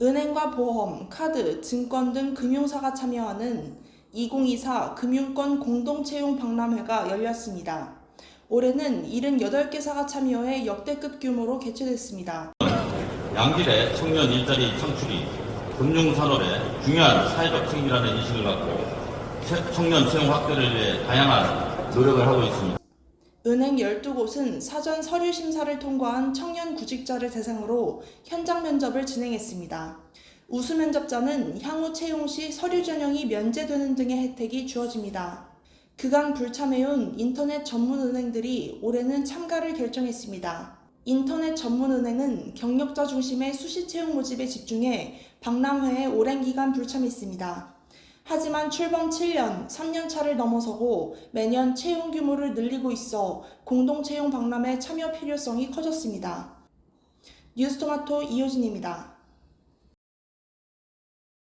은행과 보험, 카드, 증권 등 금융사가 참여하는 2024 금융권 공동채용 박람회가 열렸습니다. 올해는 78개사가 참여해 역대급 규모로 개최됐습니다. 양질의 청년 일자리 창출이 금융산업의 중요한 사회적 책임이라는 인식을 갖고 체- 청년 채용 확대를 위해 다양한 노력을 하고 있습니다. 은행 12곳은 사전 서류 심사를 통과한 청년 구직자를 대상으로 현장 면접을 진행했습니다. 우수 면접자는 향후 채용 시 서류 전형이 면제되는 등의 혜택이 주어집니다. 그간 불참해온 인터넷 전문 은행들이 올해는 참가를 결정했습니다. 인터넷 전문 은행은 경력자 중심의 수시 채용 모집에 집중해 박람회에 오랜 기간 불참했습니다. 하지만 출범 7년, 3년 차를 넘어서고 매년 채용 규모를 늘리고 있어 공동 채용 박람회 참여 필요성이 커졌습니다. 뉴스토마토 이효진입니다.